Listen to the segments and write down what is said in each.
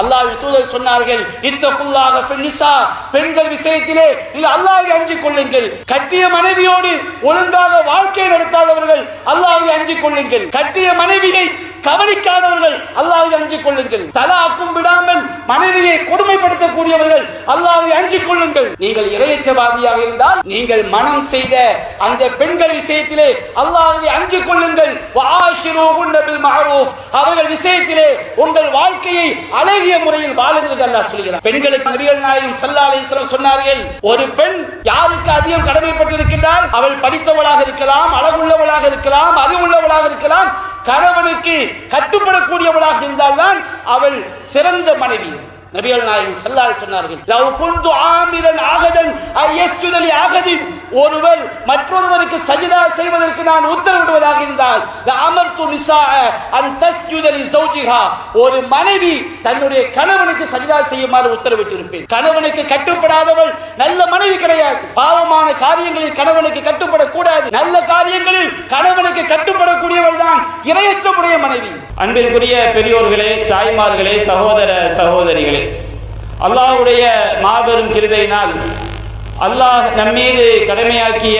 அல்லாஹ் தூதர் சொன்னார்கள் இத்தகுல்லாக பெண்ணிசா பெண்கள் விஷயத்திலே நீங்கள் அல்லாஹ்வை அஞ்சு கொள்ளுங்கள். கட்டிய மனைவியோடு ஒழுங்காக வாழ்க்கை நடத்தாதவர்கள் அல்லாஹ்வை அஞ்சு கொள்ளுங்கள். கட்டிய மனைவியை கவனிக்காதவர்கள் அல்லாவை அஞ்சிக் கொள்ளுங்கள். தலாக்கும் விடாமல் மனைவியை கொடுமைப்படுத்தக்கூடியவர்கள் அல்லாவை அஞ்சிக் கொள்ளுங்கள். நீங்கள் இறையச்சவாதியாக இருந்தால் நீங்கள் மனம் செய்த அந்த பெண்கள் விஷயத்திலே அல்லாவை அஞ்சிக் கொள்ளுங்கள். அவர்கள் விஷயத்திலே உங்கள் வாழ்க்கையை அழகிய முறையில் வாழுங்கள் அல்லாஹ் சொல்கிறார் பெண்களுக்கு நபிகள் நாயகம் ஸல்லல்லாஹு சொன்னார்கள் ஒரு பெண் யாருக்கு அதிகம் கடமைப்பட்டிருக்கின்றால் அவள் படித்தவளாக இருக்கலாம் அழகுள்ளவளாக இருக்கலாம் அறிவுள்ளவளாக இருக்கலாம் கணவனுக்கு கட்டுப்படக்கூடியவளாக இருந்தால்தான் அவள் சிறந்த மனைவி. நபிகள் நாயகம் ஸல்லல்லாஹு சொன்னார்கள் லவ் குந்து ஆமிரன் ஆகதன் ஐயஸ்துதலி ஆகதின் ஒருவர் மற்றொருவருக்கு சஜிதா செய்வதற்கு நான் உத்தரவிடுவதாக இருந்தால் அமர்த்து நிசா அன் தஸ்ஜுதலி சௌஜிஹா. ஒரு மனைவி தன்னுடைய கணவனுக்கு சஜிதா செய்யுமாறு உத்தரவிட்டிருப்பேன். கணவனுக்கு கட்டுப்படாதவள் நல்ல மனைவி கிடையாது. பாவமான காரியங்களில் கணவனுக்கு கட்டுப்படக்கூடாது. நல்ல காரியங்களில் கணவனுக்கு கட்டுப்படக்கூடியவள் தான் இரையச்சமுடைய மனைவி. அன்பிற்குரிய பெரியோர்களே தாய்மார்களே சகோதர சகோதரிகளே அல்லாஹ்வுடைய மாபெரும் கிருபையினால் அல்லாஹ் நம்மீது கடமையாக்கிய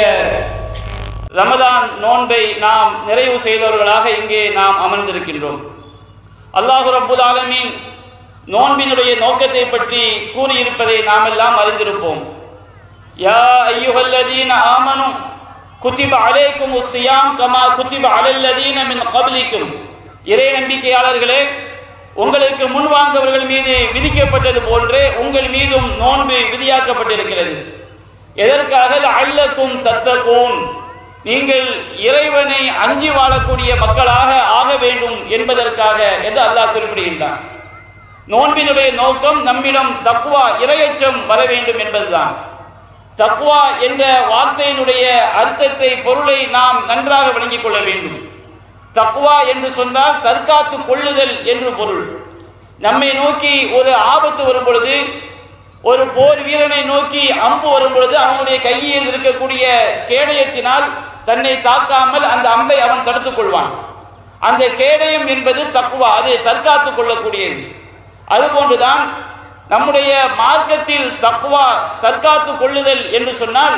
ரமதான் நோன்பை நாம் நிறைவு செய்தவர்களாக இங்கே நாம் அமர்ந்திருக்கின்றோம். அல்லாஹு ரப்புல் ஆலமின் நோன்பினுடைய நோக்கத்தை பற்றி கூறியிருப்பதை நாம் எல்லாம் அறிந்திருப்போம். யா ஐயுஹல்லதீன ஆமனு குத்திப அலைக்கும் உஸ்ஸியாம் கமா குத்திப அலல்லதீன மின் கப்லிக்கும். இறை நம்பிக்கையாளர்களே உங்களுக்கு முன் வாழ்ந்தவர்கள் மீது விதிக்கப்பட்டது போன்றே உங்கள் மீதும் நோன்பு விதியாக்கப்பட்டிருக்கிறது. எதற்காக? அல்லக்கும் தத்தகூன். நீங்கள் இறைவனை அஞ்சி வாழக்கூடிய மக்களாக ஆக வேண்டும் என்பதற்காக என்று அல்லாஹ் குறிப்பிடுகின்றான். நோன்பினுடைய நோக்கம் நம்மிடம் தக்குவா இரையச்சம் வர வேண்டும் என்பதுதான். தக்குவா என்ற வார்த்தையினுடைய அர்த்தத்தை பொருளை நாம் நன்றாக விளங்கிக் கொள்ள வேண்டும். தக்குவா என்று சொன்னால் தற்காத்து கொள்ளுதல் என்று பொருள். நம்மை நோக்கி ஒரு ஆபத்து வரும் பொழுது ஒரு போர் வீரனை நோக்கி அம்பு வரும் பொழுது அவனுடைய கையில் இருக்கக்கூடிய கேடயத்தினால் தன்னை தாக்காமல் அந்த அம்பை அவன் தடுத்துக் கொள்வான். அந்த கேடயம் என்பது தக்குவா அது தற்காத்துக் கொள்ளக்கூடியது. அதுபோன்றுதான் நம்முடைய மார்க்கத்தில் தக்குவா தற்காத்து கொள்ளுதல் என்று சொன்னால்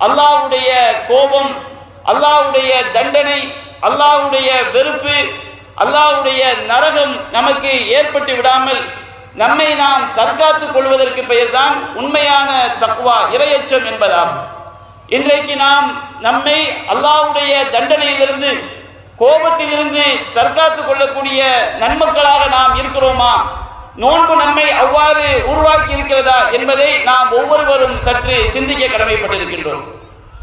அல்லாவுடைய கோபம் அல்லாவுடைய தண்டனை அல்லாவுடைய வெறுப்பு அல்லாவுடைய நரகம் நமக்கு ஏற்பட்டு விடாமல் நம்மை நாம் தற்காத்துக் கொள்வதற்கு பெயர்தான் உண்மையான தக்குவா இரையச்சம் என்பதாகும். இன்றைக்கு நாம் நம்மை அல்லாவுடைய தண்டனையிலிருந்து கோபத்திலிருந்து தற்காத்துக் கொள்ளக்கூடிய நன்மக்களாக நாம் இருக்கிறோமா? நோன்பு நம்மை அவ்வாறு உருவாக்கி இருக்கிறதா என்பதை நாம் ஒவ்வொருவரும் சற்று சிந்திக்க கடமைப்பட்டிருக்கின்றோம்.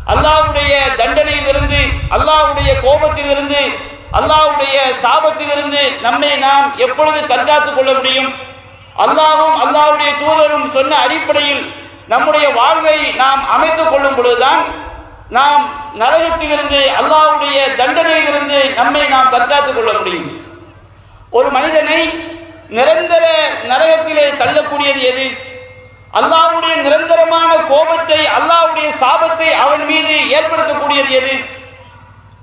அல்லாவுடைய தண்டனையிலிருந்து அல்லாவுடைய கோபத்திலிருந்து அல்லாவுடைய சாபத்திலிருந்து நம்மை நாம் எப்பொழுது தற்காத்துக் கொள்ள முடியும்? அல்லாவும் அல்லாவுடைய தூதரும் சொன்ன அடிப்படையில் நம்முடைய வாழ்வை நாம் அமைத்துக் கொள்ளும் பொழுதுதான் நாம் நரகத்திலிருந்து அல்லாவுடைய தண்டனையிலிருந்து நம்மை நாம் தற்காத்துக் கொள்ள முடியும். ஒரு மனிதனை நிரந்தர நரகத்திலே தள்ளக்கூடியது எது? அல்லாவுடைய நிரந்தரமான கோபத்தை அல்லாவுடைய சாபத்தை அவன் மீது ஏற்படுத்தக்கூடியது எது?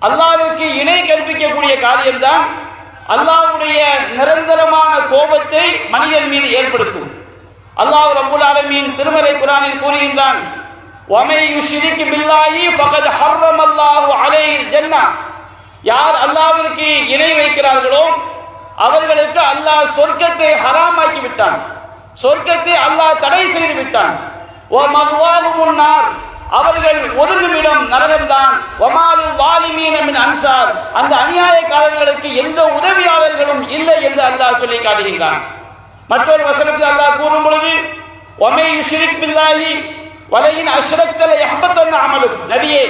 அல்லாவுக்கு இணை கற்பிக்கக்கூடிய காரியம்தான் அல்லாவுடைய நிரந்தரமான கோபத்தை மனிதன் மீது ஏற்படுத்தும். அல்லாஹ் ரபுல் ஆலமீன் திருமலை குரானில் கூறுகின்றான் ஒமை சிரிக்கு பில்லாயி பகத் ஹர்ரம் அல்லாஹு அலை ஜன்னா. யார் அல்லாவிற்கு இணை வைக்கிறார்களோ அவர்களுக்கு அல்லாஹ் சொர்க்கத்தை ஹராமாக்கி விட்டான். சொர்க்கத்தை அல்லாஹ் தடை செய்து விட்டான் ஓ மதுவாகும் நார் அவர்கள் ஒதுங்குமிடம் நரகம்தான். ஒமாலு வாலிமீன அன்சார். அந்த அநியாயக்காரர்களுக்கு எந்த உதவியாளர்களும் இல்லை என்று அல்லாஹ் சொல்லி காட்டுகின்றான். மற்றொரு வசனத்தில் அல்லாஹ் கூறும் பொழுது ஒமே யுஷ்ரிக் பில்லாஹி வலையின் அஷ்ரக்தல எஹபத்தொன்னு அமலும் நபியே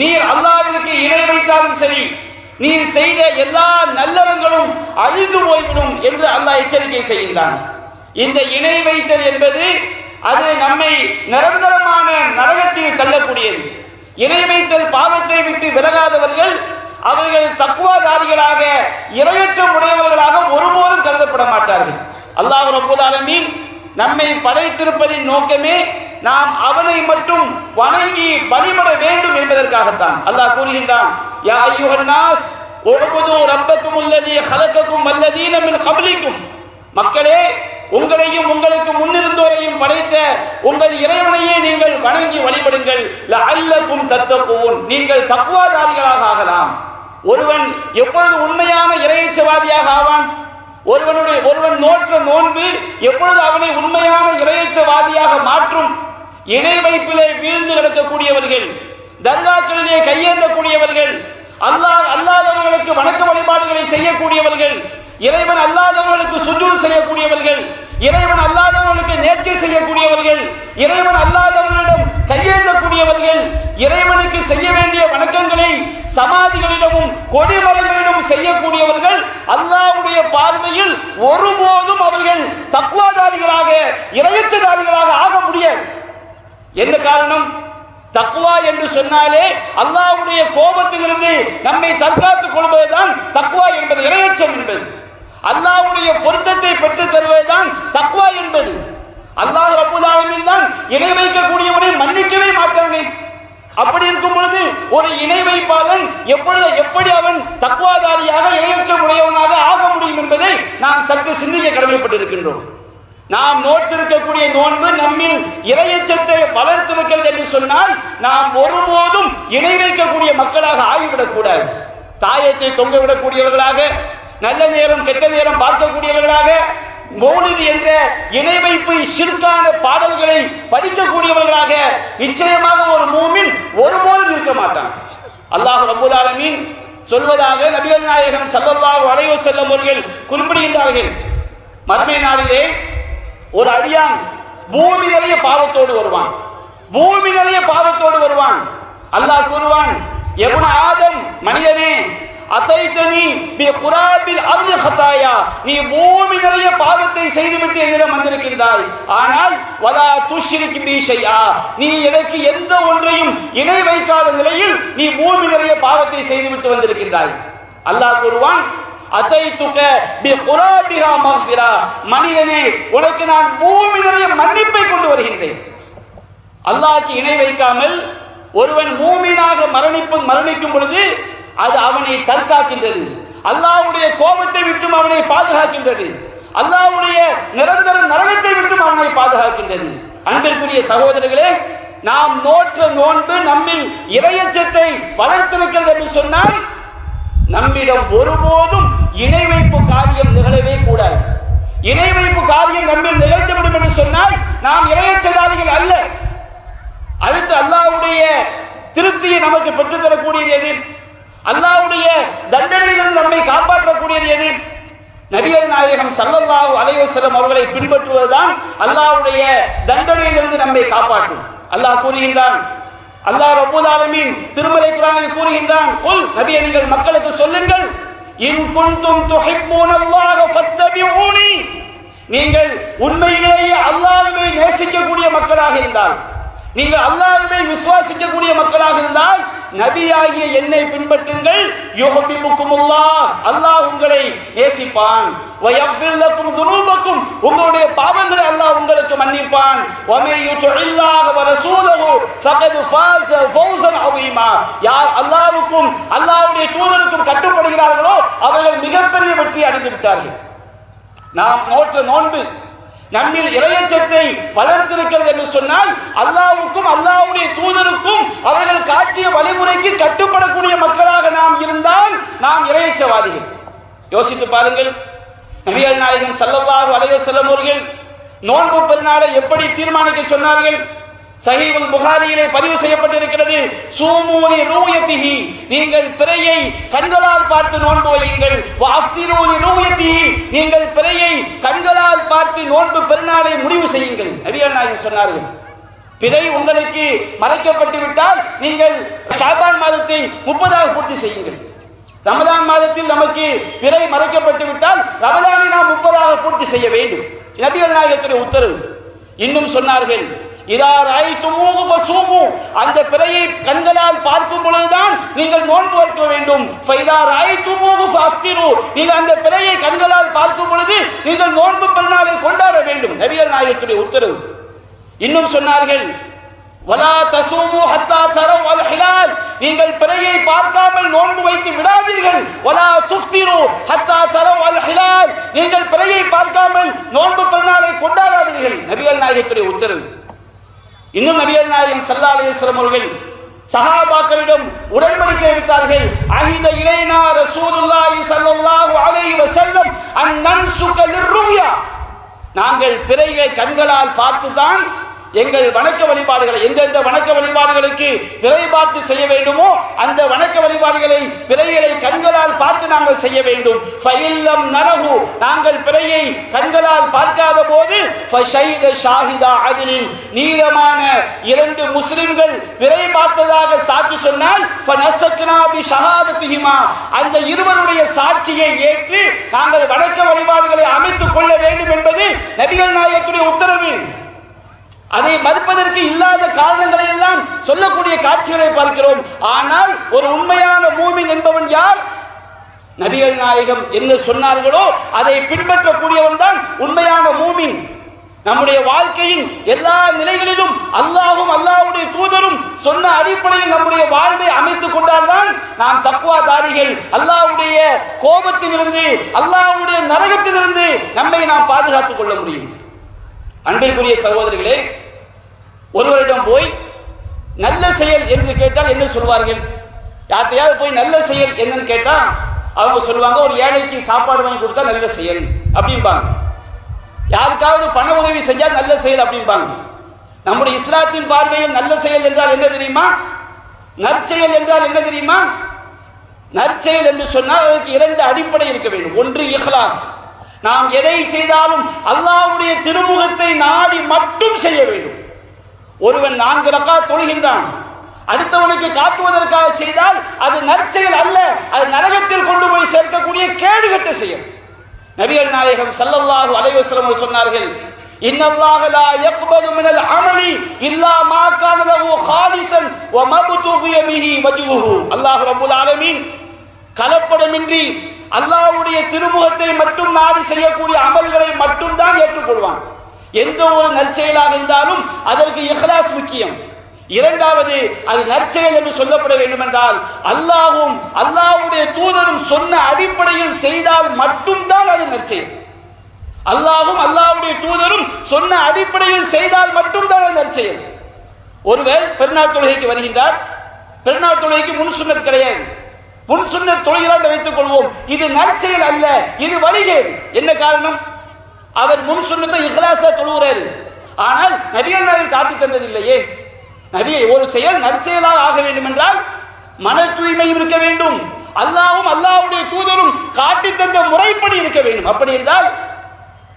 நீர் அல்லாவிற்கு இணை வைத்தாலும் சரி நீர் செய்த எல்லா நல்லவங்களும் அழிந்து போய்விடும் என்று அல்லாஹ் எச்சரிக்கை செய்கின்றான். இந்த இணை வைத்தல் என்பது அது நம்மை நிரந்தரமான நரகத்தில் தள்ளக்கூடியது. இணை வைத்தல் பாவத்தை விட்டு விலகாதவர்கள் அவர்கள் தக்குவாதாரிகளாக இரையற்றம் உடையவர்களாக ஒருபோதும் கருதப்பட மாட்டார்கள். அல்லாஹ் ரப்பல் ஆலமீன் நம்மை படைத்திருப்பதின் நோக்கமே நாம் அவனை மட்டும் வணங்கி வழிபட வேண்டும் என்பதற்காகத்தான். அல்லாஹ் கூறுகின்றான் யா ஐயுஹன்னாஸ் உபகுது ரப்பக்கும் அல்லதி ஹலக்கக்கும் அல்லதீன மின் கபலிக்கும். மக்களே உங்களையும் உங்களுக்கு முன்னிருந்தோரையும் படைத்த உங்கள் இறைவனையே நீங்கள் வணங்கி வழிபடுங்கள். அல்லக்கும் தத்தகுன். நீங்கள் தக்குவாதாரிகளாக ஆகலாம். ஒருவன் எப்பொழுது உண்மையான இறையச்சவாதியாக ஆவான்? ஒருவனுடைய ஒருவன் நோற்ற நோன்பு எப்பொழுது அவனை உண்மையான இறையச்சவாதியாக மாற்றும்? இணை வைப்பிலே வீழ்ந்து கிடக்கக்கூடியவர்கள் தர்காக்களிலே கையேந்தக்கூடியவர்கள் அல்லாஹ் அல்லாதவர்களுக்கு வணக்க வழிபாடுகளை செய்யக்கூடியவர்கள் இறைவன் அல்லாதவர்களுக்கு சுஜூல் செய்யக்கூடியவர்கள் இறைவன் அல்லாதவர்களுக்கு நேர்ச்சி செய்யக்கூடியவர்கள் இறைவன் அல்லாதவர்களிடம் கையேந்தக்கூடியவர்கள் இறைவனுக்கு செய்ய வேண்டிய வணக்கங்களை சமாதிகளிடமும் கொடிமரங்களிடமும் செய்யக்கூடியவர்கள் அல்லாவுடைய பார்வையில் ஒருபோதும் அவர்கள் தக்குவாதாரிகளாக இறையச்சதாரிகளாக ஆக முடியாது. என்ன காரணம்? தக்குவா என்று சொன்னாலே அல்லாவுடைய கோபத்திலிருந்து நம்மை தற்காத்துக் கொள்வதுதான் தக்குவா என்பது இறையச்சம் என்பது. அல்லாவுடைய பொருத்தத்தை பெற்றுத் தருவதுதான் தக்குவா என்பது. அல்லாஹ் ரப்புதாவின் தான் இணை வைக்கக்கூடியவனை மன்னிக்கவே மாட்டாங்க அப்படி இருக்கும் பொழுது ஒரு இணை வைப்பாளன் எப்பொழுது எப்படி அவன் தக்குவாதாரியாக இரையச்சம் உடையவனாக ஆக முடியும் என்பதை நாம் சற்று சிந்திக்க கடமைப்பட்டிருக்கின்றோம். நாம் நோட்டிருக்கக்கூடிய நோன்பு நம்மில் இறையச்சத்தை வளர்த்திருக்கிறது என்று சொன்னால் நாம் ஒருபோதும் இணை வைக்கக்கூடிய மக்களாக ஆகிவிடக்கூடாது. தாயத்தை தொங்க விடக்கூடியவர்களாக நல்ல நேரம் கெட்ட நேரம் பார்க்கக்கூடியவர்களாக மௌலிது என்ற இணை வைப்பு சிறுக்கான பாடல்களை படிக்கக்கூடியவர்களாக நிச்சயமாக ஒரு மூமின் ஒருபோதும் இருக்க மாட்டான். அல்லாஹ் ரப்பல் சொல்வதாக நபிகள் நாயகம் ஸல்லல்லாஹு அலைஹி செல்லும் அவர்கள் குறிப்பிடுகின்றார்கள். மறுமை நாளிலே ஒரு அடியான் பூமி நிறைய பாவத்தோடு வருவான். பூமி நிறைய பாவத்தோடு வருவான். அல்லாஹ் கூறுவான் எவன ஆதம் மனிதனே அத்தைத்தனி பி குராபில் அர்து ஹதாயா நீ பூமி நிறைய பாவத்தை செய்துவிட்டு என்னிடம் வந்திருக்கின்றாய். ஆனால் வலா துஷ்ரிக் பி ஷைஆ நீ எனக்கு எந்த ஒன்றையும் இணை வைக்காத நிலையில் நீ பூமி நிறைய பாவத்தை செய்துவிட்டு வந்திருக்கின்றாய். அல்லாஹ் கூறுவான் அதைத்துக்க பி குராபிஹா மக்ஃபிரா மனிதனே உனக்கு நான் பூமி நிறைய மன்னிப்பை கொண்டு வருகின்றேன். அல்லாஹ்க்கு இணை வைக்காமல் ஒருவன் பூமியாக மரணிப்பு மரணிக்கும் பொழுது அது அவனை தற்காக்கின்றது. அல்லாவுடைய கோபத்தை விட்டும் அவனை பாதுகாக்கின்றது. அல்லாவுடைய நிரந்தர நலனத்தை விட்டும் அவனை பாதுகாக்கின்றது. அன்பிற்குரிய சகோதரர்களே நாம் நோற்ற நோன்பு நம்மில் இறையச்சத்தை வளர்த்திருக்கிறது என்று சொன்னால் நம்மிடம் ஒருபோதும் இணை வைப்பு காரியம் நிகழவே கூடாது. இணை வைப்பு காரியம் நம்மில் நிகழ்ந்துவிடும் என்று சொன்னால் நாம் இளையச்சதாரிகள் அல்ல. அடுத்து அல்லாவுடைய திருப்தியை நமக்கு பெற்றுத்தரக்கூடியது எது? அல்லாவுடைய தண்டனைகள் நம்மை காப்பாற்றக்கூடியது எது? நபிகள் நாயகம் சல்லல்லாஹு அலைவசலம் அவர்களை பின்பற்றுவதுதான் அல்லாவுடைய தண்டனையிலிருந்து நம்மை காப்பாற்றும். அல்லாஹ் கூறுகின்றான் அல்லாஹ் ரப்பல் ஆலமீன் திருமலை குரானில் கூறுகின்றான் கொல் நபியே நீங்கள் மக்களுக்கு சொல்லுங்கள் இன் குன்தும் துஹிப்பூனல்லாஹ ஃபத்தபிஊனி. நீங்கள் உண்மையிலேயே அல்லாஹ்வை நேசிக்கக்கூடிய மக்களாக இருந்தால் நீங்கள் அல்லாஹ்வை விசுவாசிக்கக்கூடிய மக்களாக இருந்தால் நபியாகிய என்னை பின்பற்றுங்கள். யுஹபிபுக்குமுல்லாஹ் அல்லாஹ் உங்களை நேசிப்பான். வயஃபிர் லக்கும் உங்களுடைய பாவங்களை அல்லாஹ் உங்களுக்கு மன்னிப்பான். வமை யுதுஇல்லாஹ வ ஃபகத் ஃபாஸ ஃபௌஸன் அஸீமா யார் அல்லாஹ்வுக்கும் அல்லாஹ்வுடைய தூதருக்கும் கட்டுப்படுகிறார்களோ அவர்கள் மிகப்பெரிய வெற்றி அடைந்து விட்டார்கள். நாம் நோற்ற நோன்பு நம்மில் இளையச்சத்தை வளர்த்திருக்கிறது என்று சொன்னால் அல்லாவுக்கும் அல்லாவுடைய தூதருக்கும் அவர்கள் காட்டிய வழிமுறைக்கு கட்டுப்படக்கூடிய மக்களாக நாம் இருந்தால் நாம் இரையச்சவாதிகள் யோசித்து பாருங்கள் நபிகள் நாயகம் ஸல்லல்லாஹு அலைய செல்லும் அவர்கள் நோன்பு பெருநாளை எப்படி தீர்மானிக்க சொன்னார்கள்? சஹீஹுல் புகாரியிலே பதிவு செய்யப்பட்டிருக்கிறது. சூமூலி நூயத்திஹி நீங்கள் பிறையை கண்களால் பார்த்து நோன்பு வையுங்கள். வாஸ்திரூலி நூயத்திஹி நீங்கள் பிறையை கண்களால் பார்த்து நோன்பு பெருநாளை முடிவு செய்யுங்கள். நபிகள் நாயகம் சொன்னார்கள். பிறை உங்களுக்கு மறைக்கப்பட்டு விட்டால் நீங்கள் ஷாபான் மாதத்தை முப்பதாக பூர்த்தி செய்யுங்கள். ரமதான் மாதத்தில் நமக்கு பிறை மறைக்கப்பட்டு விட்டால் ரமதானை நாம் முப்பதாக பூர்த்தி செய்ய வேண்டும். நபிகள் நாயகத்துடைய உத்தரவு. இன்னும் சொன்னார்கள் அந்த பிறையை கண்களால் பார்க்கும் பொழுதுதான் நீங்கள் நோன்பு வைக்க வேண்டும். நீங்கள் அந்த பிறையை கண்களால் பார்க்கும் பொழுது நீங்கள் நோன்பு பெருநாளை கொண்டாட வேண்டும். நபிகள் நாயகத்துடைய உத்தரவு. இன்னும் சொன்னார்கள் வலா தசூமு ஹத்தா தரம் அல் ஹிலால். நீங்கள் பிறையை பார்க்காமல் நோன்பு வைத்து விடாதீர்கள். வலா துஃப்திரு ஹத்தா தரம் அல் ஹிலால். நீங்கள் பிறையை பார்க்காமல் நோன்பு பெருநாளை நபிகள் நாயகத்துடைய உத்தரவு. இன்னும் நபியல் நாயகம் சல்லா அலிஸ்லாம் அவர்கள் சஹாபாக்களிடம் உடன்படிக்கை எடுத்தார்கள். அகித இளைனா ரசூலுல்லாஹி ஸல்லல்லாஹு அலைஹி வஸல்லம் அன் நன்சுக லிர்ருயா. நாங்கள் பிறைகளை கண்களால் பார்த்துதான் எங்கள் வணக்க வழிபாடுகளை எந்தெந்த வணக்க வழிபாடுகளுக்கு விலை பார்த்து செய்ய வேண்டுமோ அந்த வணக்க வழிபாடுகளை பிறைகளை கண்களால் பார்த்து நாங்கள் செய்ய வேண்டும். ஃபைல்லம் நரகு நாங்கள் பிறையை கண்களால் பார்க்காத போது ஃபஷைத ஷாஹிதா அதிலி நீளமான இரண்டு முஸ்லிம்கள் விலை பார்த்ததாக சாட்சி சொன்னால் ஃபனசக்னா பி ஷஹாதத்திஹிமா. அந்த இருவருடைய சாட்சியை ஏற்று நாங்கள் வணக்க வழிபாடுகளை அமைத்துக் கொள்ள வேண்டும் என்பது நபிகள் நாயகத்துடைய உத்தரவு. அதை மறுப்பதற்கு இல்லாத காரணங்களை எல்லாம் சொல்லக்கூடிய காட்சிகளை பார்க்கிறோம். ஆனால் ஒரு உண்மையான மூமின் என்பவன் யார்? நபிகள் நாயகம் என்ன சொன்னார்களோ அதை பின்பற்றக்கூடியவன் தான் உண்மையான மூமின். நம்முடைய வாழ்க்கையின் எல்லா நிலைகளிலும் அல்லாஹும் அல்லாவுடைய தூதரும் சொன்ன அடிப்படையில் நம்முடைய வாழ்வை அமைத்துக் கொண்டால்தான் நாம் தக்குவாதாரிகள் அல்லாஹ்வுடைய கோபத்திலிருந்து அல்லாஹ்வுடைய நரகத்திலிருந்து நம்மை நாம் பாதுகாத்துக் கொள்ள முடியும். அன்பிற்குரிய சகோதரிகளே ஒருவரிடம் போய் நல்ல செயல் என்று கேட்டால் என்ன சொல்வார்கள்? யார்த்தையாவது போய் நல்ல செயல் என்னன்னு கேட்டா அவங்க சொல்லுவாங்க ஒரு ஏழைக்கு சாப்பாடு வாங்கி கொடுத்தா நல்ல செயல் அப்படிம்பாங்க. யாருக்காவது பண உதவி செஞ்சால் நல்ல செயல் அப்படிம்பாங்க. நம்முடைய இஸ்லாத்தின் பார்வையில் நல்ல செயல் என்றால் என்ன தெரியுமா? நற்செயல் என்றால் என்ன தெரியுமா? நற்செயல் என்று சொன்னால் அதற்கு இரண்டு அடிப்படை இருக்க வேண்டும். ஒன்று இஹ்லாஸ். நாம் எதை செய்தாலும் அல்லாவுடைய திருமுகத்தை நாடி மட்டும் செய்ய வேண்டும். ஒருவன் நான்கு ரக்கா தொழுகின்றான். அடுத்தவனுக்கு காட்டுவதற்காக செய்தால் அது நற்செயல் அல்ல. அது நரகத்தில் கொண்டு போய் சேர்க்கக்கூடிய கேடுகட்ட செயல். நபிகள் நாயகம் சல்லல்லாஹு அலைவசலம் சொன்னார்கள் இன்னல்லாஹ லா யக்பலு மினல் அமலி இல்லா மா கான லஹு ஹாலிசன் வ மப்துகிய பிஹி வஜ்ஹுஹு அல்லாஹ் ரப்பல் ஆலமீன் கலப்படமின்றி அல்லாஹ்வுடைய திருமுகத்தை மட்டும் நாடி செய்யக்கூடிய அமல்களை மட்டும் தான் ஏற்றுக்கொள்வான். எந்த ஒரு நற்செயலாக இருந்தாலும் அதற்கு இஹ்லாஸ் முக்கியம். இரண்டாவது அது நற்செயல் என்று சொல்லப்பட வேண்டும் என்றால் அல்லாவும் அல்லாஹ்வுடைய தூதரும் சொன்ன அடிப்படையில் செய்தால் மட்டும்தான் அது நற்செயல். அல்லாவும் அல்லாஹ்வுடைய தூதரும் சொன்ன அடிப்படையில் செய்தால் மட்டும்தான் அது நற்செயல். ஒருவர் பெருநாள் தொழுகைக்கு வருகின்றார். பெருநாள் தொழுகைக்கு முன் சுன்னத் கிடையாது. முன் சுன்னத் தொழுகிறான் வைத்துக் கொள்வோம். இது நற்செயல் அல்ல இது வழிகேடு என்ன காரணம்? அவர் முன் சுன்னத்தை இஹ்லாசா தொழுகிறாரு ஆனால் நபிகள் நாயகம் காட்டி தந்ததில்லையே. நபியை ஒரு செயல் நற்செயலாக ஆக வேண்டும் என்றால் மன தூய்மையும் இருக்க வேண்டும். அல்லாவும் அல்லாவுடைய தூதரும் காட்டி தந்த முறைப்படி இருக்க வேண்டும். அப்படி என்றால்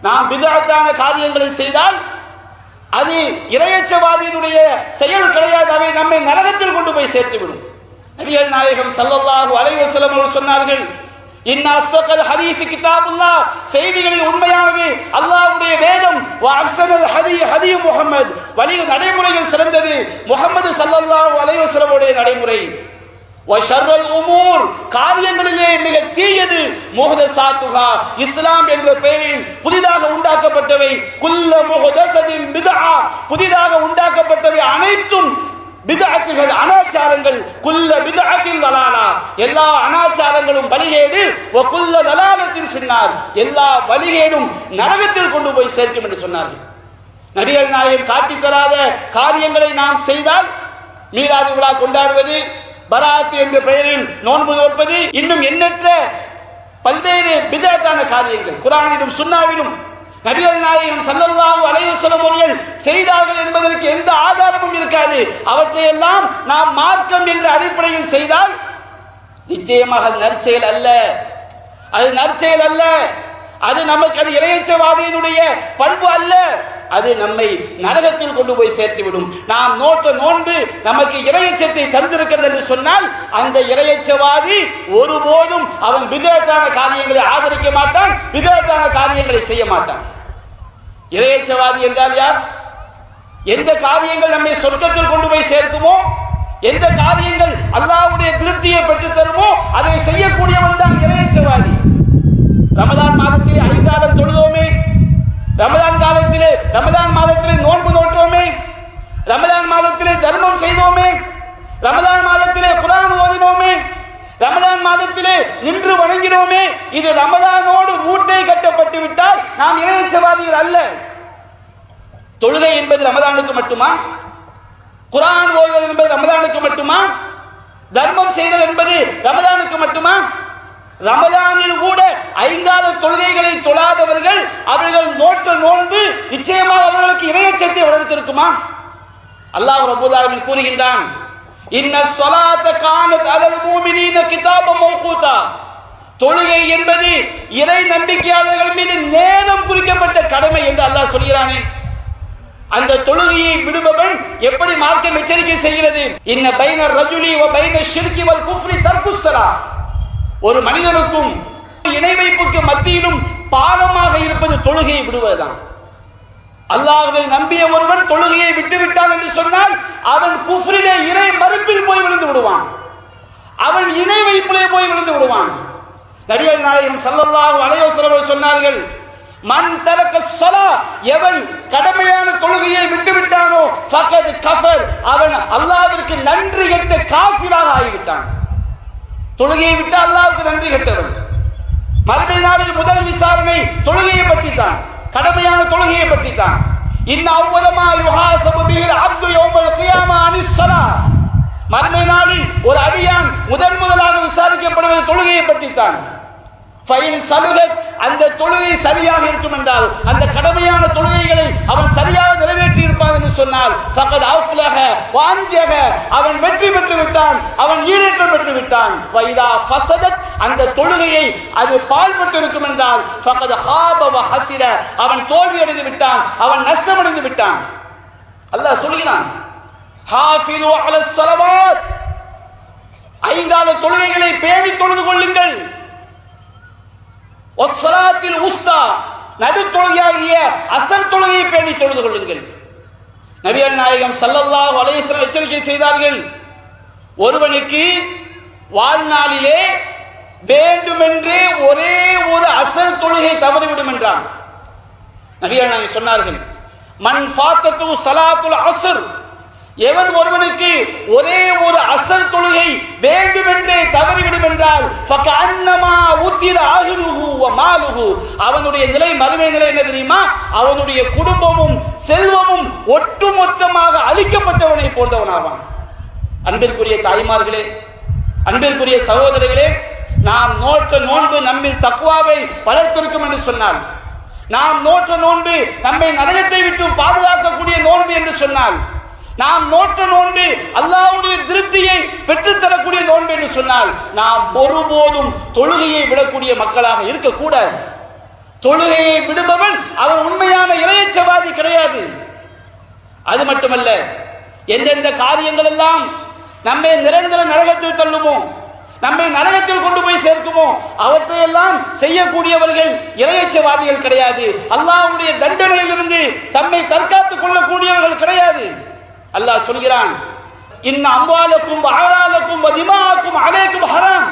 நாம் விதத்தான காரியங்களை செய்தால் அது இரையச்சவாதியினுடைய செயல் கிடையாது. அவை நம்மை நரகத்தில் கொண்டு போய் சேர்த்துவிடும். நபிகள் நாயகம் சல்லல்லாஹு அலைவசலம் அவர்கள் சொன்னார்கள் இன் அஸ்தகல் ஹதீஸ் கிதாபுல்லாஹ் செய்திகளில் உண்மையானது அல்லாஹ்வுடைய வேதம். வ வழி நடைமுறைகள் சிறந்தது. முகமது ஸல்லல்லாஹு அலைஹி வஸல்லமுடைய நடைமுறை. காரியங்களிலே மிக தீயது. முஹதசாத்துஹா இஸ்லாம் என்ற பெயரில் புதிதாக உண்டாக்கப்பட்டவை. குல்ல முஹதசதின் பிதஆ. புதிதாக உண்டாக்கப்பட்டவை அனைத்தும் பிதஅத்துகள் அனாச்சாரங்கள். குல்ல பிதஅத்தின் வலாலா எல்லா அனாச்சாரங்களும் வழிகேடு வ குல்ல சொன்னார் எல்லா வழிகேடும் நரகத்தில் கொண்டு போய் சேர்க்கும் என்று சொன்னார்கள். நபிகள் நாயகம் காட்டித் தராத காரியங்களை நாம் செய்தால் மீராது விழா கொண்டாடுவது பராத் என்ற பெயரில் நோன்பு நோற்பது இன்னும் எண்ணற்ற பல்வேறு விதத்தான காரியங்கள். குரானிலும் சுன்னாவிலும் நபிகள் நாயகம் சல்லல்லாஹு அலைஹி அவர்கள் செய்தார்கள் என்பதற்கு எந்த ஆதாரமும் இருக்காது. அவற்றையெல்லாம் நாம் மார்க்கம் என்ற அடிப்படையில் செய்தால் நிச்சயமாக அது நற்செயல் அல்ல. அது நற்செயல் அல்ல. அது நமக்கு அது இறையச்சவாதியினுடைய பண்பு அல்ல. அது நம்மை நரகத்தில் கொண்டு போய் சேர்த்துவிடும். நாம் நோட்ட நோன்பு நமக்கு இறையச்சத்தை தந்திருக்கிறது என்று சொன்னால் அந்த இறையச்சவாதி ஒருபோதும் அவன் விதத்தான காரியங்களை ஆதரிக்க மாட்டான் விதத்தான காரியங்களை செய்ய மாட்டான். இறையச்சவாதி என்றால் யார்? எந்த காரியங்கள் நம்மை சொர்க்கத்தில் கொண்டு போய் சேர்க்குமோ எந்த காரியங்கள் அல்லாவுடைய திருப்தியை பெற்றுத் தருமோ அதை செய்யக்கூடியவன் தான் இறையச்சவாதி. ரமதான் மாதத்திலே ஐந்தாலம் தொழுதோமே. ரமதான் காலத்திலே ரமதான் மாதத்திலே நோன்பு நோட்டோமே ரமதான் மாதத்திலே தர்மம் செய்தோமே. ரமதான் மாதத்திலே குரான் ஓதினோமே. ரமதான் மாதத்திலே நின்று வணங்கினோமே. இது ரமதானோடு மூட்டை கட்டப்பட்டு விட்டால் நாம் இறையச்சவாதிகள் அல்ல. தொழுகை என்பது ரமதானுக்கு மட்டுமா? குரான் ஓய்வது என்பது ரமதானுக்கு மட்டுமா? தர்மம் செய்தல் என்பது ரமதானுக்கு மட்டுமா? ரமதானில் கூட ஐந்தாறு தொழுகைகளை தொழாதவர்கள் அவர்கள் நோட்ட நோன்பு நிச்சயமாக அவர்களுக்கு இணையச்சத்தை வளர்த்திருக்குமா? அல்லாஹ் ரபுல்லாவின் கூறுகின்றான் இன்ன சொலாத்த காணத் அலல் மூமினீன கிதாப மௌகூதா. தொழுகை என்பது இறை நம்பிக்கையாளர்கள் மீது நேரம் குறிக்கப்பட்ட கடமை என்று அல்லாஹ் சொல்கிறானே. அந்த தொழுகையை விடுபவன் எப்படி மார்க்கம் எச்சரிக்கை செய்கிறது? இன்ன பைன ரஜுலி வ பைன ஷிர்கி வல் குஃப்ரி தர்குஸ்ஸலா. ஒரு மனிதனுக்கும் இணை வைப்புக்கு மத்தியிலும் பாலமாக இருப்பது தொழுகையை விடுவதுதான். அல்லாஹ்வை நம்பிய ஒருவன் தொழுகையை விட்டுவிட்டான் என்று சொன்னால் அவன் குஃப்ரிலே இறை மறுப்பில் போய் விழுந்து விடுவான். அவன் இணை வைப்பிலே போய் விழுந்து விடுவான். நபிகள் நாயகம் சல்லல்லாஹு அலைஹி வஸல்லம் சொன்னார்கள் மன் தரக்க ஸலா எவன் கடமையான தொழுகையை விட்டுவிட்டானோ ஃபகத் கஃபர் அவன் அல்லாவிற்கு நன்றி கெட்ட காஃபிராக ஆகிவிட்டான். தொழுகையை விட்டு அல்லாவுக்கு நன்றி கெட்டவன். மறுமை நாளில் முதல் விசாரணை தொழுகையை பற்றி தான் கடமையான தொழுகையை பற்றி தான் இன்ன அவ்வதமா யுஹாசபு அப்து யோமல் கியாமா அனிஸ் மறுமை நாளில் ஒரு அடியான் முதன் முதலாக விசாரிக்கப்படுவது தொழுகையை பற்றி தான் அந்த தொழுகை சரியாக இருக்கும் என்றால் அந்த கடமையான தொழுகைகளை அவன் சரியாக நிறைவேற்றி இருப்பான் என்று சொன்னால் ஃபகத் அஃப்லஹ வாஞ்சியாக. அவன் வெற்றி பெற்று விட்டான் அவன் ஈரேற்றம் பெற்று விட்டான் வைதா ஃபசதத் அந்த தொழுகையை அது பால்பட்டு இருக்கும் என்றால் ஃபகத் ஹாபவ ஹசிர. அவன் தோல்வி அடைந்து விட்டான் அவன் நஷ்டமடைந்து விட்டான். அல்லாஹ் சொல்கிறான் ஹாஃபிது அலஸ் ஸலவாத் ஐங்கால தொழுகைகளை பேணி தொழுது கொள்ளுங்கள். ஒஸ்ஸலாத்தில் உஸ்தா நடு தொழுகையாகிய அசல் தொழுகையை பேணி தொழுது கொள்ளுங்கள். நபிகள் நாயகம் சல்லல்லா அலைஹி எச்சரிக்கை செய்தார்கள். ஒருவனுக்கு வாழ்நாளிலே வேண்டுமென்றே ஒரே ஒரு அசல் தொழுகை தவறிவிடும் என்றான். நபிகள் நாயகம் சொன்னார்கள் மண் ஃபாத்தத்து சலாத்துல அசர் எவன் ஒருவனுக்கு ஒரே ஒரு அசல் தொழுகை வேண்டுமென்றே தவறிவிடும் என்றால் வ அவனுடைய நிலை மறுமை நிலை என்ன தெரியுமா? அவனுடைய குடும்பமும் செல்வமும் ஒட்டுமொத்தமாக அழிக்கப்பட்டவனை போன்றவனாவான். அன்பிற்குரிய தாய்மார்களே அன்பிற்குரிய சகோதரர்களே நாம் நோட்ட நோன்பு நம்மில் தக்குவாவை வளர்த்திருக்கும் என்று சொன்னால் நாம் நோற்ற நோன்பு நம்மை நரகத்தை விட்டு பாதுகாக்கக்கூடிய நோன்பு என்று சொன்னால் நாம் நோட்ட நோன்பு அல்லாவுடைய திருப்தியை பெற்றுத்தரக்கூடிய நோன்பு என்று சொன்னால் நாம் ஒருபோதும் தொழுகையை விடக்கூடிய மக்களாக இருக்கக்கூடாது. தொழுகையை விடுபவன் அவன் உண்மையான இளையச்சவாதி கிடையாது. அது மட்டுமல்ல எந்தெந்த காரியங்கள் எல்லாம் நம்மை நிரந்தர நரகத்தில் தள்ளுமோ நம்மை நரகத்தில் கொண்டு போய் சேர்க்குமோ அவற்றையெல்லாம் செய்யக்கூடியவர்கள் இளையச்சவாதிகள் கிடையாது. அல்லாவுடைய தண்டனையிலிருந்து தம்மை தற்காத்துக் கொள்ளக்கூடியவர்கள் கிடையாது. அல்லாஹ் சொல்கிறான் இன்ன அம்பாலுக்கும் ஆறாலுக்கும் திமாக்கும் அலைக்கும் ஹராம்.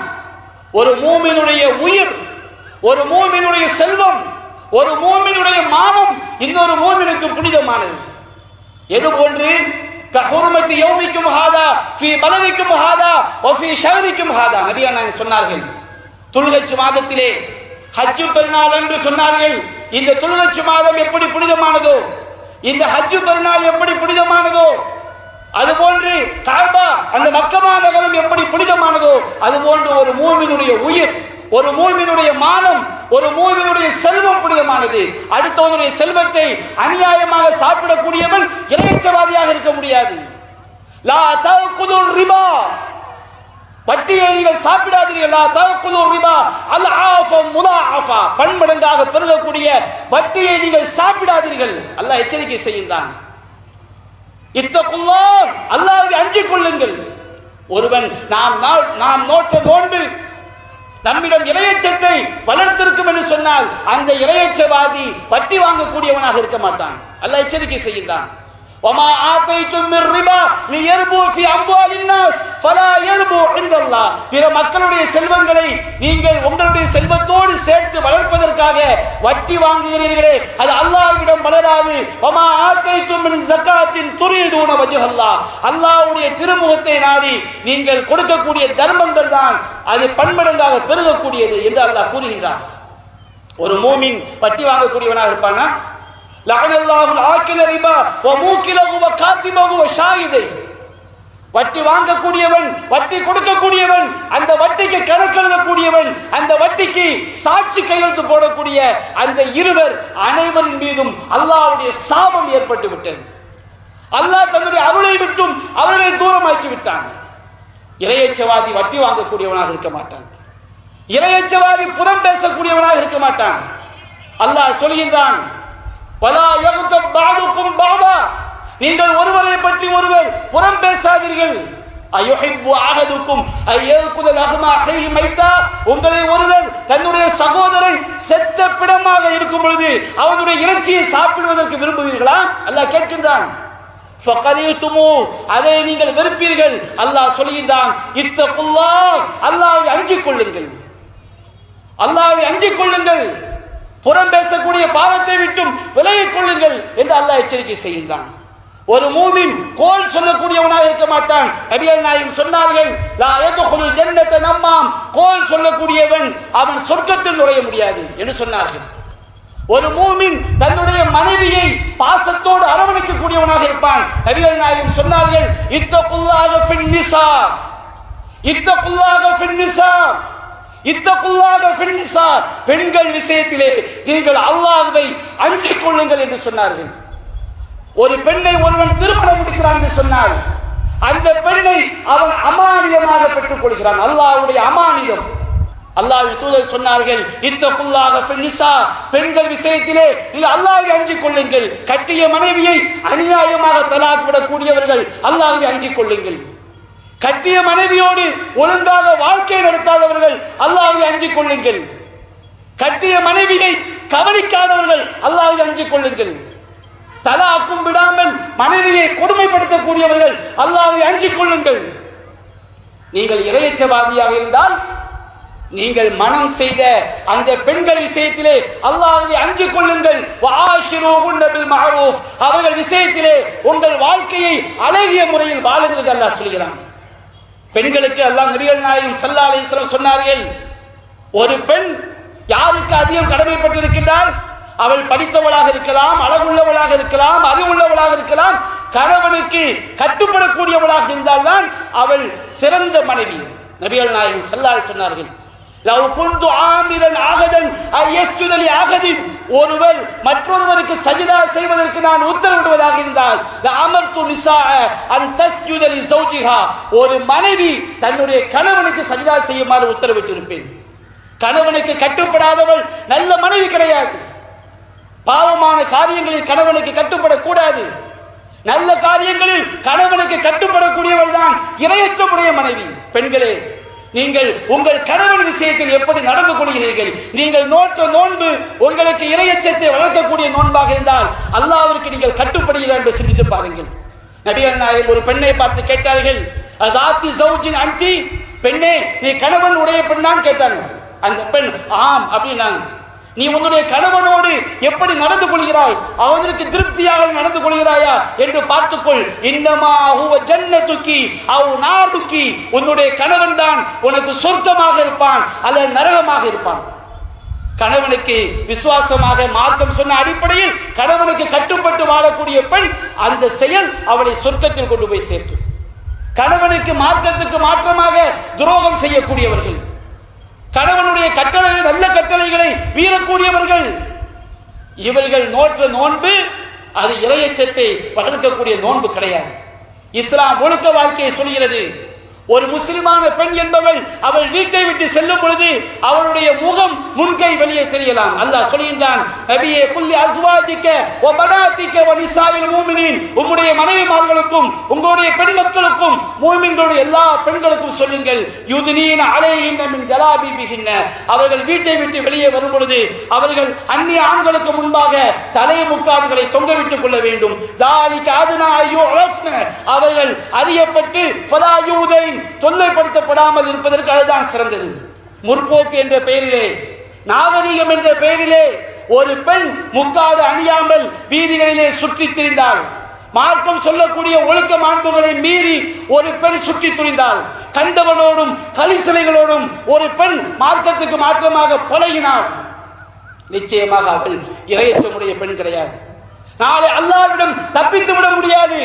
ஒரு மூமினுடைய உயிர் ஒரு மூமினுடைய செல்வம் ஒரு மூமினுடைய மானம் இன்னொரு மூமினுக்கு புனிதமானது. எது போன்று? கஹுர்மத்தி யௌமிக்கும் ஹாதா ஃபி பலதிக்கும் ஹாதா வஃபி ஷஹரிக்கும் ஹாதா. நபியா நாங்கள் சொன்னார்கள் துல்கச்சு மாதத்திலே ஹஜ்ஜு பெருநாள் என்று சொன்னார்கள். இந்த துல்கச்சு மாதம் எப்படி புனிதமானதோ? இந்த ஹஜ்ஜு பெருநாள் எப்படி புனிதமானதோ? அதுபோன்று காபா அந்த மக்கமா நகரம் எப்படி புனிதமானதோ அதுபோன்று ஒரு மூமினுடைய உயிர் ஒரு மூமினுடைய மானம் ஒரு மூவினுடைய செல்வம் புனிதமானது. அடுத்தவனுடைய செல்வத்தை அநியாயமாக சாப்பிடக்கூடியவன் இளையச்சவாதியாக இருக்க முடியாது. லா தகுதுல் ரிபா. வட்டியை நீங்கள் சாப்பிடாதீர்கள். லா தகுதுல் ரிபா. அல் ஆஃபா பன்மடங்காக பெருகக்கூடிய வட்டியை நீங்கள் சாப்பிடாதீர்கள். அல்லாஹ் எச்சரிக்கை செய்கின்றான். இத்தப்புல்லா அல்லாஹ்வை அஞ்சிக் கொள்ளுங்கள். ஒருவன் நாம் நாள் நாம் நோட்ட நோன்பு நம்மிடம் இளையச்சத்தை வளர்த்திருக்கும் என்று சொன்னால் அந்த இளையச்சவாதி பட்டி வாங்கக்கூடியவனாக இருக்க மாட்டான். அல்ல எச்சரிக்கை செய்கின்றான். وما آتيتم من ربا ليربو في أموال الناس فلا يربو عند الله பிற மக்களுடைய செல்வங்களை நீங்கள் உங்களுடைய செல்வத்தோடு சேர்த்து வளர்ப்பதற்காக வட்டி வாங்குகிறீர்களே அது அல்லாஹ்விடம் வளராது وما آتيتم من زكاة تريدون وجه الله அல்லாஹ்வுடைய திருமுகத்தை நாடி நீங்கள் கொடுக்கக்கூடிய தர்மங்கள் தான் அது பன்மடங்காக பெருகக்கூடியது என்று அல்லாஹ் கூறுகின்றான் ஒரு மூமின் வட்டி வாங்கக்கூடியவனாக இருப்பானா வட்டி வாங்கக்கூடியவன் வட்டி கொடுக்கக்கூடியவன் அந்த வட்டிக்கு கணக்கெழுதக்கூடியவன் அந்த வட்டிக்கு சாட்சி கையெழுத்து போடக்கூடிய அந்த இருவர் அனைவரின் மீதும் அல்லாவுடைய சாபம் ஏற்பட்டு விட்டது அல்லாஹ் தன்னுடைய அருளை விட்டும் அவர்களை தூரமாக்கி விட்டான் இளையச்சவாதி வட்டி வாங்கக்கூடியவனாக இருக்க மாட்டான் இளையச்சவாதி புறம் பேசக்கூடியவனாக இருக்க மாட்டான் அல்லாஹ் சொல்கின்றான் பலா யகுதப் பாதுக்கும் பாதா நீங்கள் ஒருவரை பற்றி ஒருவர் புறம் பேசாதீர்கள். உங்களை ஒருவர் தன்னுடைய சகோதரன் செத்த பிடமாக இருக்கும் பொழுது அவனுடைய இறைச்சியை சாப்பிடுவதற்கு விரும்புவீர்களா? அல்லாஹ் கேட்கின்றான். அதை நீங்கள் வெறுப்பீர்கள். அல்லாஹ் சொல்கின்றான் இத்தகுல்லாஹ் அல்லாஹ்வை அஞ்சிக் கொள்ளுங்கள். அல்லாஹ்வை அஞ்சிக் கொள்ளுங்கள். புறம் பேசக்கூடிய பாவத்தை விட்டும் விலகிக் கொள்ளுங்கள் என்று அல்லாஹ் எச்சரிக்கை செய்கின்றான். ஒரு மூமின் கோல் சொல்லக்கூடியவனாக இருக்க மாட்டான். அபியல் நாயகம் சொன்னார்கள் லா நம்மாம். கோல் சொல்லக்கூடியவன் அவன் சொர்க்கத்தில் நுழைய முடியாது என்று சொன்னார்கள். ஒரு மூமின் தன்னுடைய மனைவியை பாசத்தோடு அரவணைக்கக்கூடியவனாக இருப்பான். நபிகள் நாயகம் சொன்னார்கள் இத்தகுல்லாக புல்லாக நிசா இத்த புல்லாக நிசா நிசா பெண்கள் விஷயத்திலே நீங்கள் அல்லாஹை அஞ்சிக் கொள்ளுங்கள் என்று சொன்னார்கள். ஒரு பெண்ணை ஒருவன் திருமணம் முடிக்கிறான் என்று சொன்னால் அந்த பெண்ணை அவன் அமானியமாக பெற்றுக் கொள்கிறான். அல்லாஹ்வுடைய அமானியம். அல்லாஹ் தூதர் சொன்னார்கள் இந்த புல்லாக நிசா பெண்கள் விஷயத்திலே இது அல்லாஹ்வை அஞ்சிக் கொள்ளுங்கள். கட்டிய மனைவியை அநியாயமாக தலாக் விடக்கூடியவர்கள் அல்லாஹை அஞ்சிக் கொள்ளுங்கள். கட்டிய மனைவியோடு ஒழுங்காக வாழ்க்கை நடத்தாதவர்கள் அல்லாஹை அஞ்சிக் கொள்ளுங்கள். கட்டிய மனைவியை கவனிக்காதவர்கள் அல்லாஹை அஞ்சிக் கொள்ளுங்கள். தலாக்கும் விடாமல் மனைவியை கொடுமைப்படுத்தக்கூடியவர்கள் அல்லாஹை அஞ்சிக் கொள்ளுங்கள். நீங்கள் இறையச்சவாதியாக இருந்தால் நீங்கள் மனம் செய்த அந்த பெண்கள் விஷயத்திலே அல்லாஹ்வை அஞ்சு கொள்ளுங்கள். அவர்கள் விஷயத்திலே உங்கள் வாழ்க்கையை அழகிய முறையில் வாழுங்கள் அல்லாஹ் சொல்கிறான். பெண்களுக்கு எல்லாம் நபிகள் நாயகம் சல்லா அலைஹி சொன்னார்கள் ஒரு பெண் யாருக்கு அதிகம் கடமைப்பட்டிருக்கின்றால் அவள் படித்தவளாக இருக்கலாம் அழகுள்ளவளாக இருக்கலாம் அறிவுள்ளவளாக இருக்கலாம் கணவனுக்கு கட்டுப்படக்கூடியவளாக இருந்தால்தான் அவள் சிறந்த மனைவி. நபிகள் நாயகம் ஸல்லல்லாஹு சொன்னார்கள் லவ் குந்து ஆமிரன் ஆகதன் ஐயஸ்துதலி ஆகதின் ஒருவர் மற்றொருவருக்கு சஜிதா செய்வதற்கு நான் உத்தரவிடுவதாக இருந்தால் அமர்த்து நிசா அந்தஸ்துதலி சௌஜிஹா ஒரு மனைவி தன்னுடைய கணவனுக்கு சஜிதா செய்யுமாறு உத்தரவிட்டிருப்பேன். கணவனுக்கு கட்டுப்படாதவள் நல்ல மனைவி கிடையாது. பாவமான காரியங்களில் கணவனுக்கு கட்டுப்படக்கூடாது. நல்ல காரியங்களில் கணவனுக்கு கட்டுப்படக்கூடியவள் தான் இரையச்சமுடைய மனைவி. பெண்களே நீங்கள் உங்கள் கணவன் விஷயத்தில் எப்படி நடந்து கொள்கிறீர்கள்? நீங்கள் நோற்ற நோன்பு உங்களுக்கு இரையச்சத்தை வளர்க்கக்கூடிய நோன்பாக இருந்தால் அல்லாவிற்கு நீங்கள் கட்டுப்படுகிறார் என்று சிந்தித்து பாருங்கள். நபிகள் நாயகம் ஒரு பெண்ணை பார்த்து கேட்டார்கள் அதாத்தி சௌஜின் அன்டி பெண்ணே நீ கணவன் உடைய பெண்ணான்னு கேட்டாங்க. அந்த பெண் ஆம் அப்படின்னாங்க. நீ உன்னுடைய கணவனோடு எப்படி நடந்து கொள்கிறாய்? அவனுக்கு திருப்தியாக நடந்து கொள்கிறாயா? என்று பார்த்துக்கொள். இன்னமா ஹுவ ஜன்னத்துக்கி அவ் நாடுக்கி. உன்னுடைய கணவன் தான் உனக்கு சொர்க்கமாக இருப்பான் அல்லது நரகமாக இருப்பான். கணவனுக்கு விசுவாசமாக மார்க்கம் சொன்ன அடிப்படையில் கணவனுக்கு கட்டுப்பட்டு வாழக்கூடிய பெண் அந்த செயல் அவளை சொர்க்கத்தில் கொண்டு போய் சேர்க்கும். கணவனுக்கு மார்க்கத்துக்கு மாற்றமாக துரோகம் செய்யக்கூடியவர்கள். கணவனுடைய கட்டளைகள் நல்ல கட்டளைகளை மீறக்கூடியவர்கள். இவர்கள் நோற்ற நோன்பு அது இறையச்சத்தை வளர்க்கக்கூடிய நோன்பு கிடையாது. இஸ்லாம் ஒழுக்க வாழ்க்கையை சொல்கிறது. ஒரு முஸ்லிமான பெண் என்பவள் அவள் வீட்டை விட்டு செல்லும் பொழுது அவளுடைய முகம் முன்கை வெளியே தெரியலாம். அல்லாஹ் சொல்கின்றான் நபியே குல்லி அஸ்வாஜிக்க ஓ பனாத்திக்க ஓ நிசாவில் மூமினின். உம்முடைய மனைவிமார்களுக்கும் உங்களுடைய பெண் மக்களுக்கும் மூமின்களுடைய எல்லா பெண்களுக்கும் சொல்லுங்கள் யுதுனீன அலைகின்ற மின் ஜலாபி பிகின்ன அவர்கள் வீட்டை விட்டு வெளியே வரும் பொழுது அவர்கள் அந்நிய ஆண்களுக்கு முன்பாக தலை முக்காடுகளை தொங்கவிட்டுக் கொள்ள வேண்டும். தாலிக்கு அதுனா ஐயோ அவர்கள் அறியப்பட்டு பதாயூதை தொல்லைப்படுத்தப்படாமல் இருப்பதற்கு அதுதான் சிறந்தது. முற்போக்கு என்ற பெயரிலே நாகரீகம் என்ற பெயரிலே ஒரு பெண் முக்காடு அணியாமல் வீதிகளிலே சுற்றி திரிந்தாள். மார்க்கம் சொல்லக்கூடிய ஒழுக்க மாண்புகளை மீறி ஒரு பெண் சுற்றி துணிந்தாள் கண்டவனோடும் கலிசிலைகளோடும் ஒரு பெண் மார்க்கத்துக்கு மாற்றமாக பழகினாள். நிச்சயமாக அவள் இறையச்சமுடைய பெண் கிடையாது. நாளை அல்லாவிடம் தப்பித்து விட முடியாது.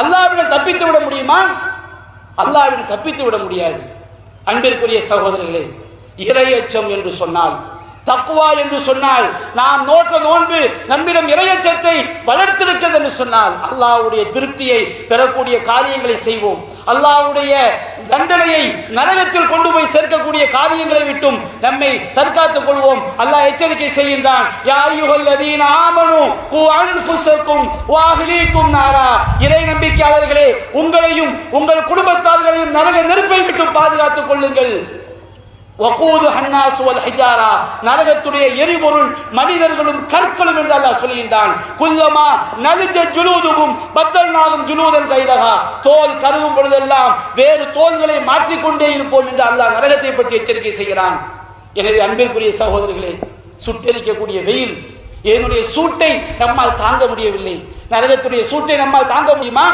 அல்லாவிடம் தப்பித்து விட முடியுமா? அல்லாவிடம் தப்பித்து விட முடியாது. அன்பிற்குரிய சகோதரர்களே இரையச்சம் என்று சொன்னால் தக்குவா என்று சொன்னால் நாம் நோட்ட நோன்பு நம்மிடம் இரையச்சத்தை வளர்த்திருக்கிறது என்று சொன்னால் அல்லாஹ்வுடைய திருப்தியை பெறக்கூடிய காரியங்களை செய்வோம். அல்லாவுடைய தண்டனையை நரகத்தில் கொண்டு போய் சேர்க்கக்கூடிய காரியங்களை விட்டும் நம்மை தற்காத்துக் கொள்வோம். அல்லாஹ் எச்சரிக்கை செய்கின்றான். கு நாரா. இறை நம்பிக்கையாளர்களே உங்களையும் உங்கள் குடும்பத்தார்களையும் நரக நெருப்பை விட்டு பாதுகாத்துக் கொள்ளுங்கள். நரகத்துடைய எரிபொருள் மனிதர்களும் கற்களும் என்று அல்லாஹ் சொல்கின்றான். குல்லமா நலிஜ ஜுலூதுகும் பத்தல்நாகும் ஜுலூதன் கைதகா தோல் கருகும் பொழுதெல்லாம் வேறு தோல்களை மாற்றிக்கொண்டே இருப்போம் என்று அல்லாஹ் நரகத்தை பற்றி எச்சரிக்கை செய்கிறான். எனவே அன்பிற்குரிய சகோதரர்களே சுட்டெரிக்கக்கூடிய வெயில் என்னுடைய சூட்டை நம்மால் தாங்க முடியவில்லை. நரகத்துடைய சூட்டை நம்மால் தாங்க முடியுமா?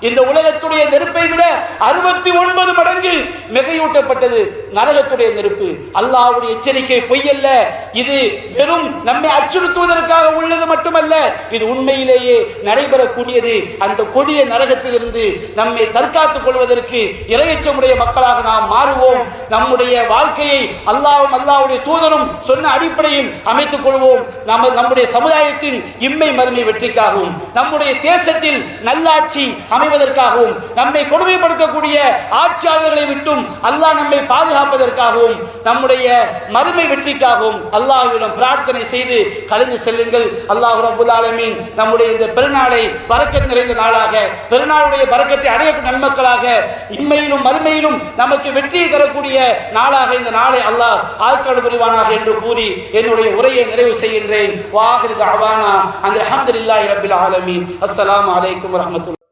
இந்த உலகத்துடைய நெருப்பை விட அறுபத்தி ஒன்பது மடங்கு மிகையூட்டப்பட்டது நரகத்துடைய நெருப்பு. அல்லாவுடைய எச்சரிக்கை பொய்யல்ல. இது வெறும் நம்மை அச்சுறுத்துவதற்காக உள்ளது மட்டுமல்ல இது உண்மையிலேயே நடைபெறக்கூடியது. அந்த கொடிய நரகத்திலிருந்து நம்மை தற்காத்துக் கொள்வதற்கு இரையச்சமுடைய மக்களாக நாம் மாறுவோம். நம்முடைய வாழ்க்கையை அல்லாவும் அல்லாவுடைய தூதரும் சொன்ன அடிப்படையில் அமைத்துக் கொள்வோம். நம்ம நம்முடைய சமுதாயத்தின் இம்மை மருமை வெற்றிக்காகவும் நம்முடைய தேசத்தில் நல்லாட்சி அமை வாழ்வதற்காகவும் நம்மை கொடுமைப்படுத்தக்கூடிய ஆட்சியாளர்களை விட்டும் அல்லாஹ் நம்மை பாதுகாப்பதற்காகவும் நம்முடைய மறுமை வெற்றிக்காகவும் அல்லாஹ்விடம் பிரார்த்தனை செய்து கலந்து செல்லுங்கள். அல்லாஹ் ரபுல் ஆலமீன் நம்முடைய இந்த பெருநாளை பறக்கத் நிறைந்த நாளாக பெருநாளுடைய பறக்கத்தை அடைய நன்மக்களாக இம்மையிலும் மறுமையிலும் நமக்கு வெற்றியை தரக்கூடிய நாளாக இந்த நாளை அல்லாஹ் ஆட்காடு புரிவானாக என்று கூறி என்னுடைய உரையை நிறைவு செய்கின்றேன். வாஹிர் தாவானா அந்த அஹமதுல்லாஹி ரபில் ஆலமீன். அஸ்ஸலாம் அலைக்கும் வரமத்துல